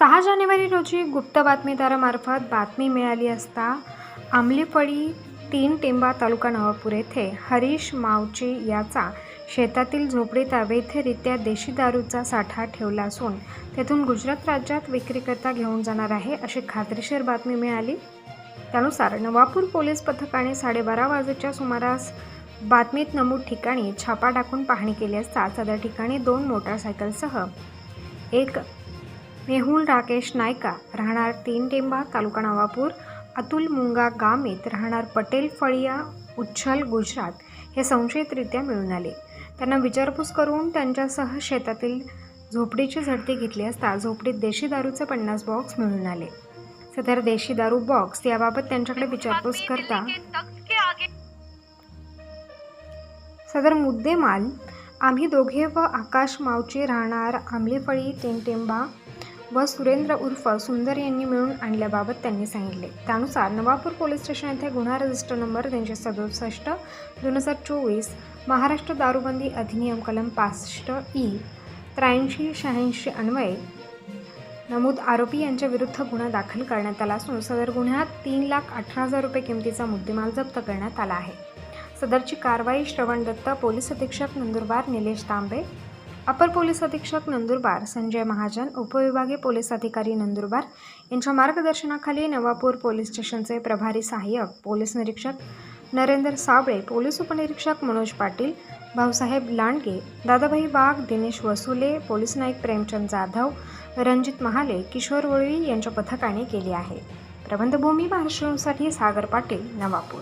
सहा जानेवारी रोजी गुप्त बातमीदारामार्फत बातमी मिळाली असता आंबलीपडी तीन टेंबा तालुका नवापूर येथे हरीश मावचे याचा शेतातील झोपडीत अवैधरित्या देशी दारूचा साठा ठेवला असून तेथून गुजरात राज्यात विक्रीकरता घेऊन जाणार आहे अशी खात्रीशीर बातमी मिळाली. त्यानुसार नवापूर पोलीस पथकाने साडेबारा वाजेच्या सुमारास बातमीत नमूद ठिकाणी छापा टाकून पाहणी केली असता सदर ठिकाणी दोन मोटारसायकलसह एक मेहुल राकेश नायका राहणार तीन टेंबा तालुका नवापूर अतुल मुंगा गामित राहणार पटेल फळिया उच्छल गुजरात हे संशयितरित्या मिळून आले. त्यांना विचारपूस करून त्यांच्यासह शेतातील झोपडीची झडती घेतली असता झोपडीत देशी दारूचे पन्नास बॉक्स मिळून आले. सदर देशी दारू बॉक्स याबाबत त्यांच्याकडे विचारपूस करता सदर मुद्देमाल आम्ही दोघे व आकाश मावची राहणार आंबलेफळी टेंटेंबा व सुरेंद्र उर्फ सुंदर यांनी मिळून आणल्याबाबत त्यांनी सांगितले. त्यानुसार नवापूर पोलीस स्टेशन येथे गुन्हा रजिस्टर नंबर तीनशे सदुसष्ट दोन हजार चोवीस महाराष्ट्र दारूबंदी अधिनियम कलम पासष्ट ई त्र्याऐंशी शहाऐंशी अन्वये नमूद आरोपी यांच्या विरुद्ध गुन्हा दाखल करण्यात आला असून सदर गुन्ह्यात तीन लाख अठरा हजार रुपये किमतीचा मुद्देमाल जप्त करण्यात आला आहे. सदरची कारवाई श्रवण दत्त पोलीस अधीक्षक नंदुरबार निलेश तांबे अपर पोलीस अधीक्षक नंदुरबार संजय महाजन उपविभागीय पोलीस अधिकारी नंदुरबार यांच्या मार्गदर्शनाखाली नवापूर पोलीस स्टेशनचे प्रभारी सहाय्यक पोलीस निरीक्षक नरेंद्र साबळे पोलीस उपनिरीक्षक मनोज पाटील भाऊसाहेब लांडगे दादाभाई बाग दिनेश वसुले पोलीस नाईक प्रेमचंद जाधव रणजित महाले किशोर वळवी यांच्या पथकाने केली आहे. प्रबंधभूमी महाराष्ट्रसाठी सागर पाटील नवापूर.